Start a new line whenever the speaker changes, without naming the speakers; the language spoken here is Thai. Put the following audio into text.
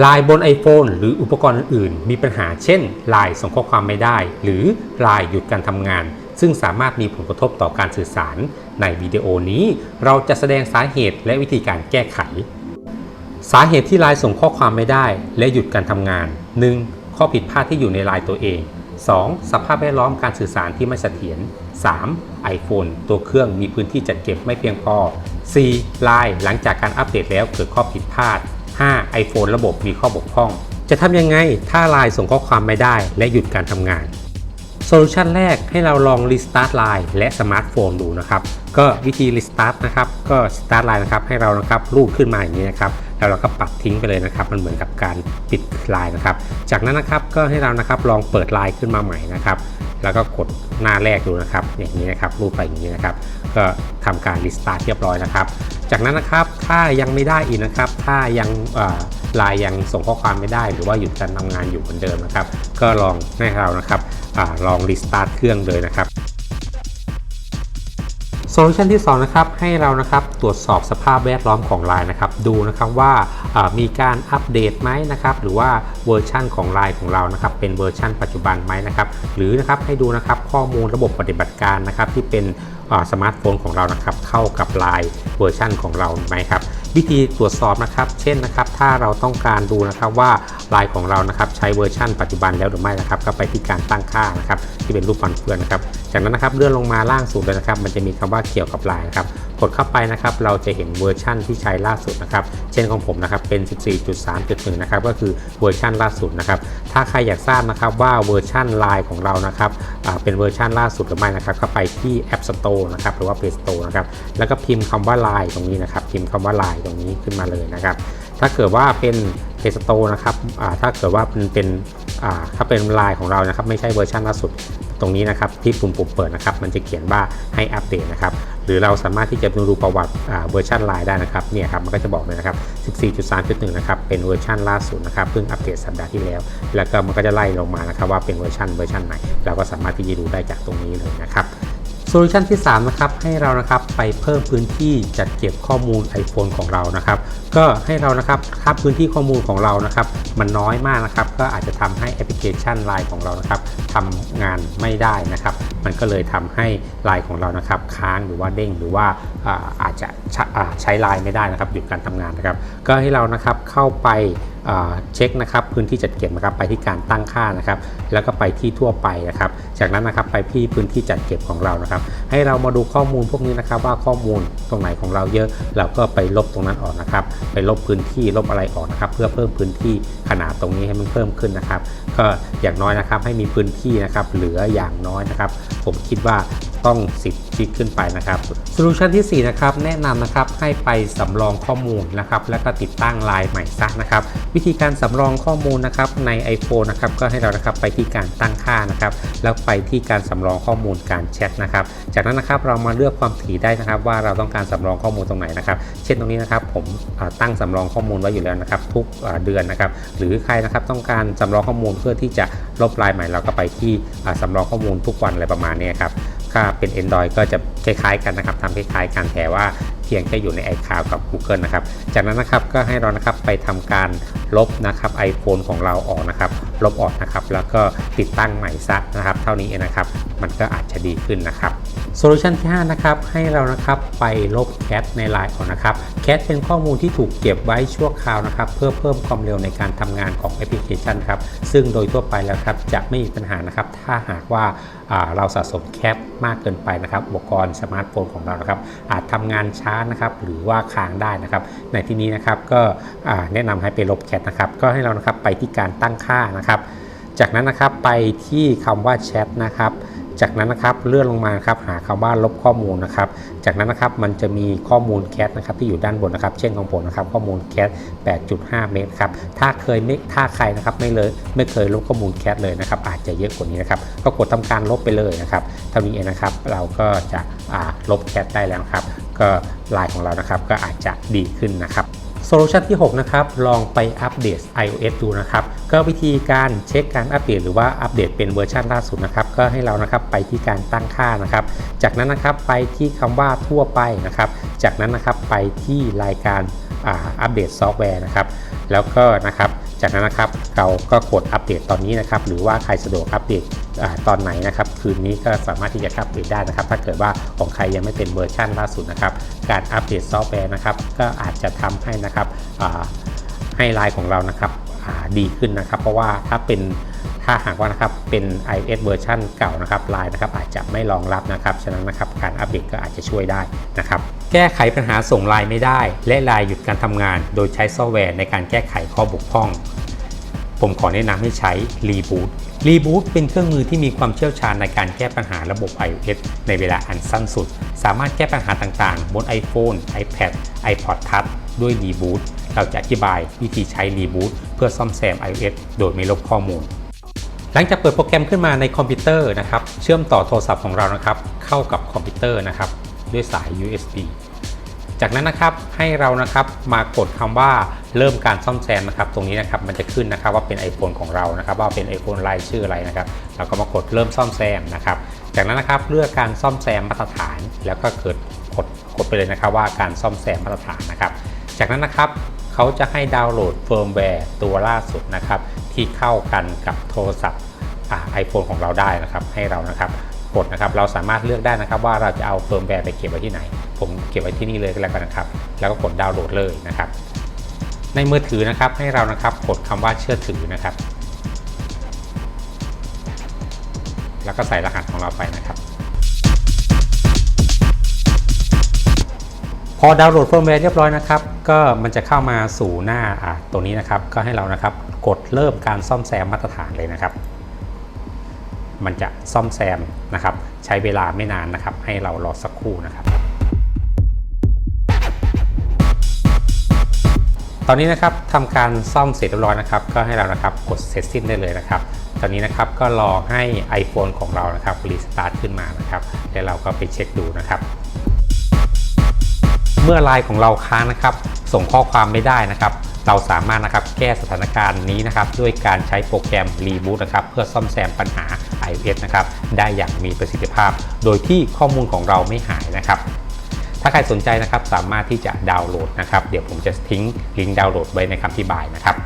ไลน์บน iPhone หรืออุปกรณ์อื่นๆ มีปัญหาเช่นไลน์ส่งข้อความไม่ได้ หรือไลน์หยุดการทำงาน ซึ่งสามารถมีผลกระทบต่อการสื่อสาร ในวิดีโอนี้ เราจะแสดงสาเหตุและวิธีการแก้ไข สาเหตุที่ไลน์ส่งข้อความไม่ได้ และหยุดการทำงาน 1. ข้อผิดพลาดที่อยู่ในไลน์ตัวเอง 2. สภาพแวดล้อมการสื่อสารที่ไม่เสถียร 3. iPhone ตัวเครื่องมีพื้นที่จัดเก็บไม่เพียงพอ 4. ไลน์หลังจากการอัปเดตแล้วเกิดข้อผิดพลาด 5. iPhone ระบบมีข้อบกพร่อง จะทำยังไงถ้าไลน์ส่งข้อความไม่ได้ และหยุดการทำงานโซลูชันแรกให้เราลอง Restart Line และสมาร์ทโฟนดูนะครับ ก็วิธี Restart นะครับก็ Start Line นะครับให้เรานะครับรูดขึ้นมาอย่างนี้นะครับแล้วเราก็ปัดทิ้งไปเลยนะครับ มันเหมือนกับการปิดไลน์นะครับ จากนั้นนะครับก็ให้เรานะครับลองเปิดไลน์ขึ้นมาใหม่นะครับ แล้วก็กดหน้าแรกดูนะครับ อย่างนี้นะครับรูดไปอย่างนี้นะครับ ก็ทำการ Restart เรียบร้อยนะครับ จากนั้นนะครับถ้ายังไม่ได้อีกนะครับ ถ้ายังไลน์ยังส่งข้อความไม่ได้ หรือว่าหยุดการทำงานอยู่เหมือนเดิมนะครับ ก็ลองให้เรานะครับอลองรีสตาร์ทเครื่องเลยนะครับโซลูชันที่2นะครับให้เรานะครับตรวจสอบสภาพแวดล้อมของไลน์นะครับดูนะครับว่าอ่ามีการอัปเดตไหมนะครับหรือว่าเวอร์ชั่นของไลน์ของเรานะครับเป็นเวอร์ชั่นปัจจุบันไหมนะครับหรือนะครับให้ดูนะครับข้อมูลระบบปฏิบัติการนะครับที่เป็น สมาร์ทโฟนของเรานะครับเข้ากับไลน์เวอร์ชันของเราไหมครับ วิธีตรวจสอบนะครับ เช่นนะครับ ถ้าเราต้องการดูนะครับว่าไลน์ของเรานะครับใช้เวอร์ชั่นปัจจุบันแล้วหรือไม่นะครับก็ไปที่การตั้งค่านะครับที่เป็นรูปฟันเฟืองนะครับ จากนั้นนะครับเลื่อนลงมาล่างสุดเลยนะครับ มันจะมีคำว่าเกี่ยวกับไลน์นะครับกดเข้าไปนะครับเราจะเห็นเวอร์ชั่นที่ใช้ล่าสุดนะครับ เช่นของผมนะครับเป็น 14.3.1 นะครับก็คือเวอร์ชั่นล่าสุดนะครับ ถ้าใครอยากทราบนะครับว่าเวอร์ชั่นไลน์ของเรานะครับเป็นเวอร์ชันล่าสุดหรือไม่นะครับก็ไปที่ App Store นะครับหรือว่า Play Store นะครับแล้วก็พิมพ์คำว่าลน์ตรงนี้นะครับ พิมพ์คำว่าลน์ตรงนี้ขึ้นมาเลยนะครับ ถ้าเกิดว่าเป็น Play Store นะครับถ้าเกิดว่าเป็นเป็นถ้าเป็นไลน์ของเรานะครับ ไม่ใช่เวอร์ชันล่าสุดตรงนี้นะครับที่ปุ่มปุ่มเปิดนะครับ มันจะเขียนว่าให้อัปเดตนะครับ หรือเราสามารถที่จะดูประวัติเวอร์ชันไลน์ได้นะครับเนี่ยครับมันก็จะบอกเลยนะครับ 14.3.1 นะครับเป็นเวอร์ชันล่าสุดนะครับเพิ่งอัปเดตสัปดาห์ที่แล้ว แล้วก็มันก็จะไล่ลงมานะครับว่าเป็นเวอร์ชันเวอร์ชันไหน เราก็สามารถที่จะดูได้จากตรงนี้เลยนะครับ โซลูชันที่ 3 นะครับ ให้เรานะครับไปเพิ่มพื้นที่จัดเก็บข้อมูล iPhone ของเรานะครับ ก็ให้เรานะครับถ้าพื้นที่ข้อมูลของเรานะครับ มันน้อยมากนะครับ ก็อาจจะทำให้แอปพลิเคชัน Line ของเรานะครับทำงานไม่ได้นะครับ มันก็เลยทำให้ Line ของเรานะครับ ค้างหรือว่าเด้งหรือว่าอาจจะใช้อ่าใช้ Line ไม่ได้นะครับหยุดการทำงานนะครับ ก็ให้เรานะครับเข้าไป เช็คนะครับพื้นที่จัดเก็บนะครับไปที่การตั้งค่านะครับ แล้วก็ไปที่ทั่วไปนะครับ จากนั้นนะครับไปที่พื้นที่จัดเก็บของเรานะครับ ให้เรามาดูข้อมูลพวกนี้นะครับ ว่าข้อมูลตรงไหนของเราเยอะ เราก็ไปลบตรงนั้นออกนะครับ ไปลบพื้นที่ลบอะไรออกนะครับ เพื่อเพิ่มพื้นที่ขนาดตรงนี้ให้มันเพิ่มขึ้นนะครับ ก็อย่างน้อยนะครับให้มีพื้นที่นะครับเหลืออย่างน้อยนะครับ ผมคิดว่าต้อง 10 ชิกขึ้นไปนะครับโซลูชันที่ 4 นะครับ แนะนำนะครับให้ไปสำรองข้อมูลนะครับ แล้วก็ติดตั้งไลน์ใหม่ซะนะครับ วิธีการสำรองข้อมูลนะครับใน iPhone นะครับก็ให้เรานะครับไปที่การตั้งค่านะครับ แล้วไปที่การสำรองข้อมูลการแชทนะครับ จากนั้นนะครับเรามาเลือกความถี่ได้นะครับ ว่าเราต้องการสำรองข้อมูลตรงไหนนะครับ เช่นตรงนี้นะครับผมตั้งสำรองข้อมูลไว้อยู่แล้วนะครับ ทุกเดือนนะครับ หรือใครนะครับต้องการสำรองข้อมูลเพื่อที่จะลบไลน์ใหม่เราก็ไปที่สำรองข้อมูลทุกวันอะไรประมาณนี้ครับ ถ้าเป็น Android ก็จะคล้ายๆกันนะครับทำคล้ายๆกันแต่ว่าเพียงแค่อยู่ใน iCloud กับ Google นะครับ จากนั้นนะครับก็ให้เรานะครับไปทำการลบนะครับ iPhone ของเราออกนะครับ ลบออกนะครับ แล้วก็ติดตั้งใหม่ซะนะครับ เท่านี้เองนะครับ มันก็อาจจะดีขึ้นนะครับโซลูชันที่5นะครับให้เรานะครับไปลบแคชในไลน์ออกนะครับแคชเป็นข้อมูลที่ถูกเก็บไว้ชั่วคราวนะครับเพื่อเพิ่มความเร็วในการทำงานของแอปพลิเคชันครับซึ่งโดยทั่วไปแล้วครับจะไม่มีปัญหานะครับ ถ้าหากว่า เราสะสมแคปมากเกินไปนะครับอุปกรณ์สมาร์ทโฟนของเรานะครับอาจทำงานช้านะครับหรือว่าค้างได้นะครับ ในที่นี้นะครับก็แนะนำให้ไปลบแคปนะครับก็ให้เรานะครับไปที่การตั้งค่านะครับ จากนั้นนะครับไปที่คำว่าแชทนะครับ จากนั้นนะครับเลื่อนลงมาครับหาคำว่าลบข้อมูลนะครับ จากนั้นนะครับมันจะมีข้อมูลแคทนะครับที่อยู่ด้านบนนะครับ เช่นของผมนะครับข้อมูลแคท8.5 เมตรครับถ้าเคยไม่ถ้าใครนะครับไม่เลยไม่เคยลบข้อมูลแคทเลยนะครับอาจจะเยอะกว่านี้นะครับก็กดทำการลบไปเลยนะครับเท่านี้เองนะครับเราก็จะลบแคทได้แล้วครับก็ลายของเรานะครับก็อาจจะดีขึ้นนะครับ โซลูชันที่ 6 นะครับ ลองไปอัปเดต iOS ดูนะครับ ก็วิธีการเช็คการอัปเดต หรือว่าอัปเดตเป็นเวอร์ชันล่าสุดนะครับ ก็ให้เรานะครับไปที่การตั้งค่านะครับ จากนั้นนะครับไปที่คำว่าทั่วไปนะครับ จากนั้นนะครับไปที่รายการอัปเดตซอฟต์แวร์นะครับ แล้วก็นะครับ จากนั้นนะครับเราก็กดอัปเดตตอนนี้นะครับหรือว่าใครสะดวกอัปเดตตอนไหนนะครับคืนนี้ก็สามารถที่จะอัปเดตได้นะครับ ถ้าเกิดว่าของใครยังไม่เป็นเวอร์ชันล่าสุดนะครับ การอัปเดตซอฟต์แวร์นะครับก็อาจจะทำให้นะครับให้ไลน์ของเรานะครับดีขึ้นนะครับ เพราะว่าถ้าเป็น ถ้าหากว่านะครับเป็น iOS เวอร์ชันเก่านะครับไลน์นะครับอาจจะไม่รองรับนะครับ ฉะนั้นนะครับการอัปเดตก็อาจจะช่วยได้นะครับแก้ไขปัญหาส่งไลน์ไม่ได้ และไลน์หยุดการทำงาน โดยใช้ซอฟต์แวร์ในการแก้ไขข้อบกพร่อง ผมขอแนะนำให้ใช้ Reboot Reboot เป็นเครื่องมือที่มีความเชี่ยวชาญในการแก้ปัญหาระบบ iOS ในเวลาอันสั้นสุด สามารถแก้ปัญหาต่างๆ บน iPhone, iPad, iPod Touch ด้วย Reboot เราจะอธิบายวิธีใช้ Reboot เพื่อซ่อมแซม iOS โดยไม่ลบข้อมูล ลังจากเปิดโปรแกรมขึ้นมาในคอมพิวเตอร์นะครับ เชื่อมต่อโทรศัพท์ของเรานะครับ เข้ากับคอมพิวเตอร์นะครับ ด้วยสาย USB จากนั้นนะครับให้เรานะครับมากดคำว่าเริ่มการซ่อมแซมนะครับตรงนี้นะครับมันจะขึ้นนะครับว่าเป็น iPhone ของเรานะครับ ว่าเป็น iPhone รายชื่ออะไรนะครับเราก็มากดเริ่มซ่อมแซมนะครับ จากนั้นนะครับเลือกการซ่อมแซมมาตรฐาน แล้วก็เกิดกดกดไปเลยนะครับว่าการซ่อมแซมมาตรฐานนะครับ จากนั้นนะครับเขาจะให้ดาวน์โหลดเฟิร์มแวร์ตัวล่าสุดนะครับ ที่เข้ากันกับโทรศัพท์ไอโฟนของเราได้นะครับ ให้เรานะครับกดนะครับเราสามารถเลือกได้นะครับว่าเราจะเอาเฟิร์มแวร์ไปเก็บไว้ที่ไหน ผมเก็บไว้ที่นี่เลยก็แล้วกันนะครับ แล้วก็กดดาวน์โหลดเลยนะครับ ในมือถือนะครับให้เรานะครับกดคำว่าเชื่อถือนะครับ แล้วก็ใส่รหัสของเราไปนะครับ พอดาวน์โหลดเฟิร์มแวร์เรียบร้อยนะครับ ก็มันจะเข้ามาสู่หน้าตัวนี้นะครับ ก็ให้เรานะครับกดเริ่มการซ่อมแซมมาตรฐานเลยนะครับ มันจะซ่อมแซมนะครับ ใช้เวลาไม่นานนะครับ ให้เรารอสักครู่นะครับ ตอนนี้นะครับทำการซ่อมเสร็จเรียบร้อยนะครับ ก็ให้เรานะครับกดเสร็จสิ้นได้เลยนะครับ ตอนนี้นะครับก็รอให้ iPhone ของเรานะครับรีสตาร์ทขึ้นมานะครับ แล้วเราก็ไปเช็คดูนะครับ มื่อไลน์ของเราค้างนะครับ ส่งข้อความไม่ได้นะครับ เราสามารถนะครับแก้สถานการณ์นี้นะครับด้วยการใช้โปรแกรมรีบูตนะครับเพื่อซ่อมแซมปัญหา iOS นะครับได้อย่างมีประสิทธิภาพ โดยที่ข้อมูลของเราไม่หายนะครับถ้าใครสนใจนะครับสามารถที่จะดาวน์โหลดนะครับ เดี๋ยวผมจะทิ้งลิงก์ดาวน์โหลดไว้ในคำอธิบายนะครับ